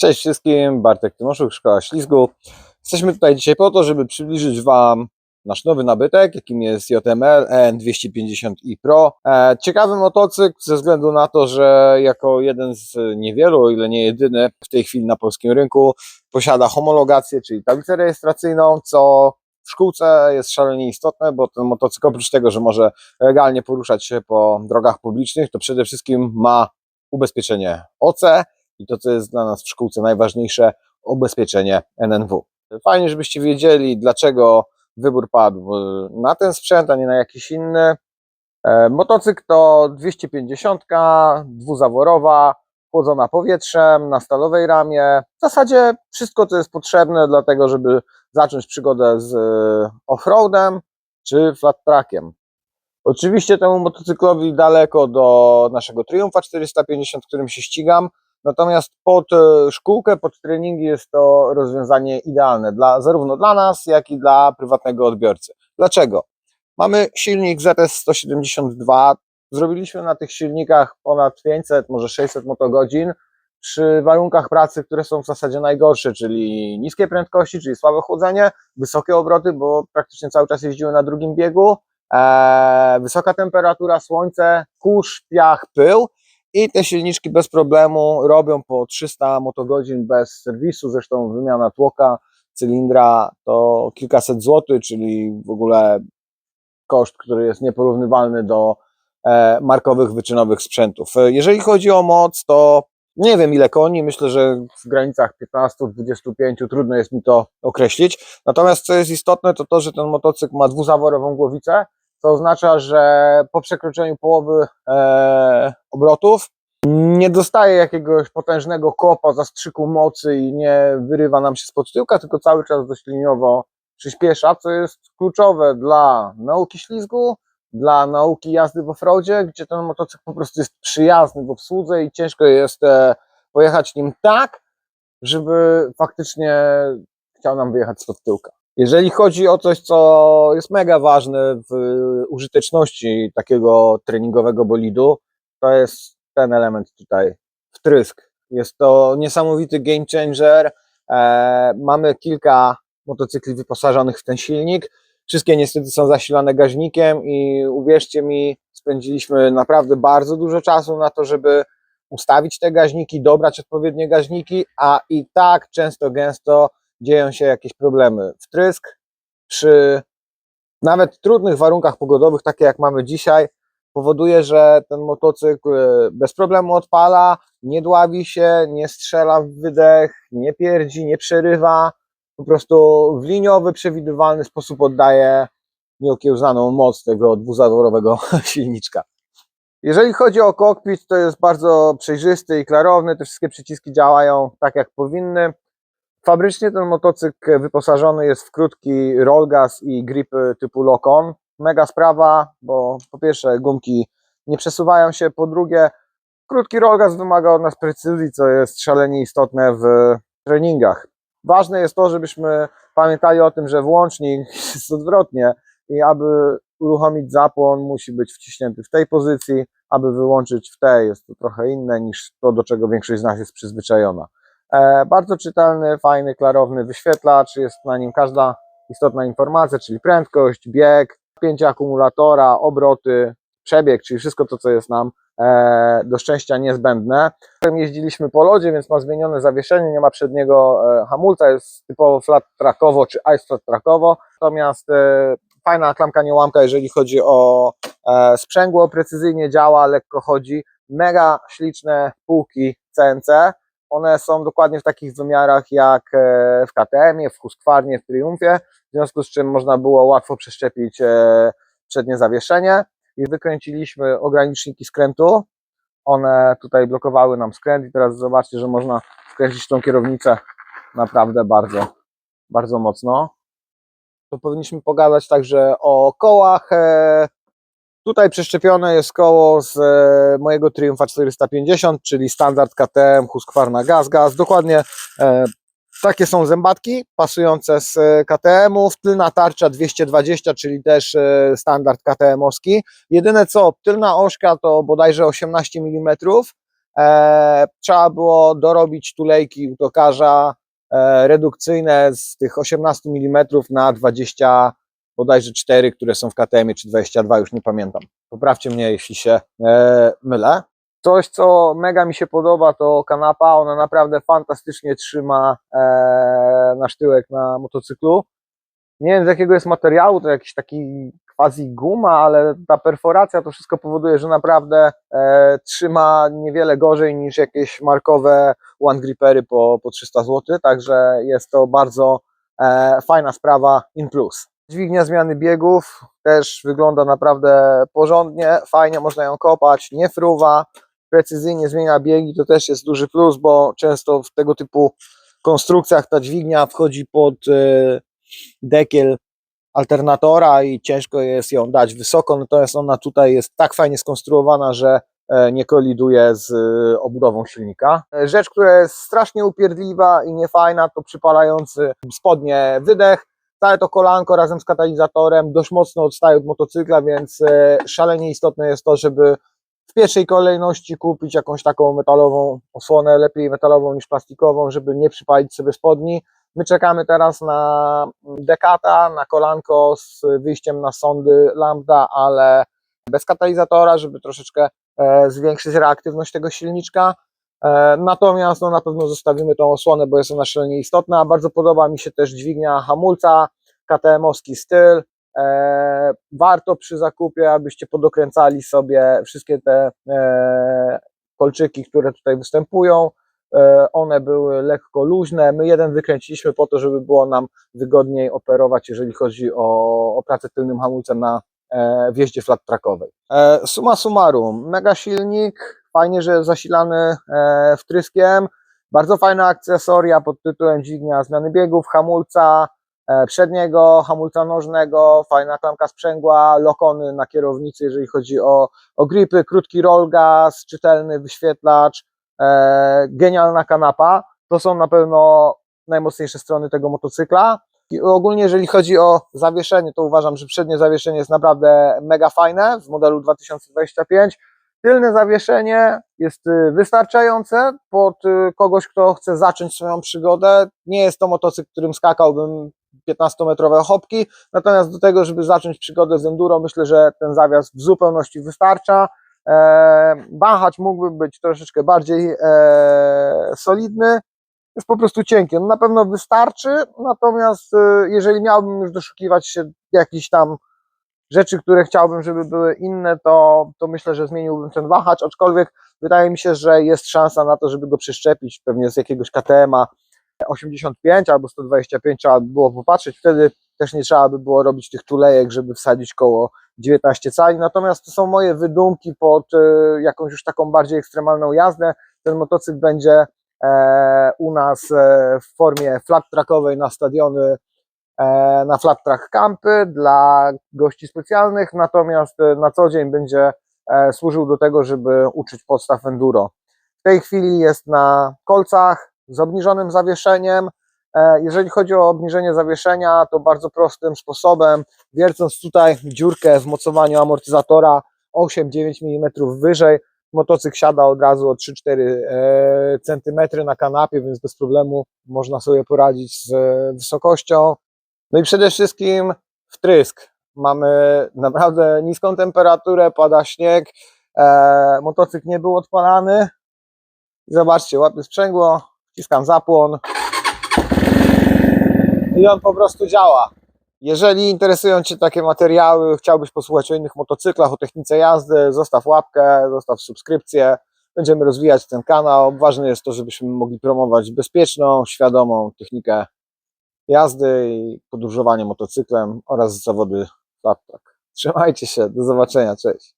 Cześć wszystkim, Bartek Tymoszuk, Szkoła Ślizgu. Jesteśmy tutaj dzisiaj po to, żeby przybliżyć Wam nasz nowy nabytek, jakim jest JML EN250i Pro. E, Ciekawy motocykl ze względu na to, że jako jeden z niewielu, o ile nie jedyny w tej chwili na polskim rynku posiada homologację, czyli tablicę rejestracyjną, co w szkółce jest szalenie istotne, bo ten motocykl oprócz tego, że może legalnie poruszać się po drogach publicznych, to przede wszystkim ma ubezpieczenie OC, i to, co jest dla nas w szkółce najważniejsze, ubezpieczenie NNW. Fajnie, żebyście wiedzieli, dlaczego wybór padł na ten sprzęt, a nie na jakiś inny. E, Motocykl to 250, dwuzaworowa, chłodzona powietrzem, na stalowej ramie. W zasadzie wszystko, co jest potrzebne, dlatego, żeby zacząć przygodę z e, offroadem czy flat trackiem. Oczywiście temu motocyklowi daleko do naszego Triumfa 450, którym się ścigam, Natomiast pod e, szkółkę, pod treningi jest to rozwiązanie idealne dla, zarówno dla nas, jak i dla prywatnego odbiorcy. Dlaczego? Mamy silnik ZS172. Zrobiliśmy na tych silnikach ponad 500, może 600 motogodzin przy warunkach pracy, które są w zasadzie najgorsze, czyli niskie prędkości, czyli słabe chłodzenie, wysokie obroty, bo praktycznie cały czas jeździły na drugim biegu, e, wysoka temperatura, słońce, kurz, piach, pył i te silniczki bez problemu robią po 300 motogodzin bez serwisu, zresztą wymiana tłoka, cylindra to kilkaset złotych, czyli w ogóle koszt, który jest nieporównywalny do e, markowych, wyczynowych sprzętów. E, Jeżeli chodzi o moc, to nie wiem ile koni, myślę, że w granicach 15-25 trudno jest mi to określić. Natomiast co jest istotne, to to, że ten motocykl ma dwuzaworową głowicę, co oznacza, że po przekroczeniu połowy e, obrotów nie dostaje jakiegoś potężnego kopa, zastrzyku mocy i nie wyrywa nam się spod tyłka, tylko cały czas dość liniowo przyspiesza, co jest kluczowe dla nauki ślizgu, dla nauki jazdy w offroadzie, gdzie ten motocykl po prostu jest przyjazny w obsłudze i ciężko jest e, pojechać nim tak, żeby faktycznie chciał nam wyjechać spod tyłka. Jeżeli chodzi o coś, co jest mega ważne w użyteczności takiego treningowego bolidu, to jest ten element tutaj, wtrysk. Jest to niesamowity game changer. E, mamy kilka motocykli wyposażonych w ten silnik. Wszystkie niestety są zasilane gaźnikiem i uwierzcie mi, spędziliśmy naprawdę bardzo dużo czasu na to, żeby ustawić te gaźniki, dobrać odpowiednie gaźniki, a i tak często, gęsto dzieją się jakieś problemy. Wtrysk przy nawet trudnych warunkach pogodowych, takie jak mamy dzisiaj, powoduje, że ten motocykl e, bez problemu odpala, nie dławi się, nie strzela w wydech, nie pierdzi, nie przerywa, po prostu w liniowy, przewidywalny sposób oddaje nieokiełznaną moc tego dwuzaworowego silniczka. Jeżeli chodzi o kokpit, to jest bardzo przejrzysty i klarowny, te wszystkie przyciski działają tak jak powinny. Fabrycznie ten motocykl wyposażony jest w krótki rollgas i gripy typu Lokon. Mega sprawa, bo po pierwsze gumki nie przesuwają się, po drugie krótki rollgas wymaga od nas precyzji, co jest szalenie istotne w treningach. Ważne jest to, żebyśmy pamiętali o tym, że włącznik jest odwrotnie i aby uruchomić zapłon musi być wciśnięty w tej pozycji, aby wyłączyć w tej jest to trochę inne niż to, do czego większość z nas jest przyzwyczajona. E, bardzo czytelny, fajny, klarowny wyświetlacz, jest na nim każda istotna informacja, czyli prędkość, bieg, napięcie akumulatora, obroty, przebieg, czyli wszystko to, co jest nam e, do szczęścia niezbędne. Jeździliśmy po lodzie, więc ma zmienione zawieszenie, nie ma przedniego e, hamulca, jest typowo flat trackowo czy ice flat natomiast fajna klamka niełamka, jeżeli chodzi o sprzęgło, precyzyjnie działa, lekko chodzi, mega śliczne półki CNC, one są dokładnie w takich wymiarach jak e, w KTM-ie, w Husqvarnie, w Triumfie, w związku z czym można było łatwo przeszczepić e, przednie zawieszenie i wykręciliśmy ograniczniki skrętu. One tutaj blokowały nam skręt i teraz zobaczcie, że można wkręcić tą kierownicę naprawdę bardzo, bardzo mocno. To powinniśmy pogadać także o kołach. Tutaj przeszczepione jest koło z e, mojego Triumfa 450, czyli standard KTM Husqvarna Gaz Gaz. Dokładnie e, takie są zębatki pasujące z e, KTM-ów. Tylna tarcza 220, czyli też standard KTM-owski. Jedyne co, tylna ośka to bodajże 18 mm, trzeba było dorobić tulejki u tokarza redukcyjne z tych 18 mm na 20 bodajże 4, które są w KTM czy 22, już nie pamiętam. Poprawcie mnie, jeśli się e, mylę. Coś, co mega mi się podoba, to kanapa. Ona naprawdę fantastycznie trzyma e, nasz tyłek na motocyklu. Nie wiem z jakiego jest materiału, to jakiś taki quasi guma, ale ta perforacja to wszystko powoduje, że naprawdę e, trzyma niewiele gorzej niż jakieś markowe one gripery po, po 300 zł, także jest to bardzo e, fajna sprawa in plus. Dźwignia zmiany biegów też wygląda naprawdę porządnie, fajnie można ją kopać, nie fruwa, precyzyjnie zmienia biegi, to też jest duży plus, bo często w tego typu konstrukcjach ta dźwignia wchodzi pod e, dekiel alternatora i ciężko jest ją dać wysoko, natomiast ona tutaj jest tak fajnie skonstruowana, że e, nie koliduje z e, obudową silnika. Rzecz, która jest strasznie upierdliwa i niefajna, to przypalający spodnie wydech. Całe to kolanko razem z katalizatorem dość mocno odstaje od motocykla, więc e, szalenie istotne jest to, żeby w pierwszej kolejności kupić jakąś taką metalową osłonę, lepiej metalową niż plastikową, żeby nie przypalić sobie spodni. My czekamy teraz na Dekata, na kolanko z wyjściem na sądy Lambda, ale bez katalizatora, żeby troszeczkę e, zwiększyć reaktywność tego silniczka. E, Natomiast no, na pewno zostawimy tą osłonę, bo jest ona szalenie istotna. Bardzo podoba mi się też dźwignia hamulca, KTM-owski styl. E, Warto przy zakupie, abyście podokręcali sobie wszystkie te e, kolczyki, które tutaj występują. One były lekko luźne. My jeden wykręciliśmy po to, żeby było nam wygodniej operować, jeżeli chodzi o, o pracę tylnym hamulcem na wjeździe flat trackowej. Summa summarum, mega silnik, fajnie, że jest zasilany e, wtryskiem, bardzo fajne akcesoria pod tytułem dźwignia zmiany biegów, hamulca e, przedniego, hamulca nożnego, fajna klamka sprzęgła, lokony na kierownicy, jeżeli chodzi o, o gripy, krótki roll gas, czytelny wyświetlacz, e, genialna kanapa. To są na pewno najmocniejsze strony tego motocykla. I ogólnie, jeżeli chodzi o zawieszenie, to uważam, że przednie zawieszenie jest naprawdę mega fajne w modelu 2025. Tylne zawieszenie jest y, wystarczające pod y, kogoś, kto chce zacząć swoją przygodę. Nie jest to motocykl, którym skakałbym 15-metrowe hopki, natomiast do tego, żeby zacząć przygodę z enduro, myślę, że ten zawias w zupełności wystarcza. E, Wahacz mógłby być troszeczkę bardziej e, solidny, jest po prostu cienki. On na pewno wystarczy, natomiast y, jeżeli miałbym już doszukiwać się jakichś tam rzeczy, które chciałbym, żeby były inne, to, to myślę, że zmieniłbym ten wahacz, aczkolwiek wydaje mi się, że jest szansa na to, żeby go przeszczepić pewnie z jakiegoś KTM-a 85 albo 125 trzeba by było popatrzeć, wtedy też nie trzeba by było robić tych tulejek, żeby wsadzić koło 19 cali, natomiast to są moje wydumki pod y, jakąś już taką bardziej ekstremalną jazdę. Ten motocykl będzie e, u nas e, w formie flat trackowej na stadiony e, na flat track campy dla gości specjalnych, natomiast e, na co dzień będzie e, służył do tego, żeby uczyć podstaw enduro. W tej chwili jest na kolcach z obniżonym zawieszeniem. E, Jeżeli chodzi o obniżenie zawieszenia, to bardzo prostym sposobem, wiercąc tutaj dziurkę w mocowaniu amortyzatora 8-9 mm wyżej, motocykl siada od razu o 3-4 e, cm na kanapie, więc bez problemu można sobie poradzić z e, wysokością. No i przede wszystkim wtrysk. Mamy naprawdę niską temperaturę, pada śnieg, e, motocykl nie był odpalany. Zobaczcie, łapię sprzęgło, wciskam zapłon i on po prostu działa. Jeżeli interesują Cię takie materiały, chciałbyś posłuchać o innych motocyklach, o technice jazdy, zostaw łapkę, zostaw subskrypcję. Będziemy rozwijać ten kanał. Ważne jest to, żebyśmy mogli promować bezpieczną, świadomą technikę jazdy i podróżowanie motocyklem oraz zawody flat track. Trzymajcie się, do zobaczenia, cześć.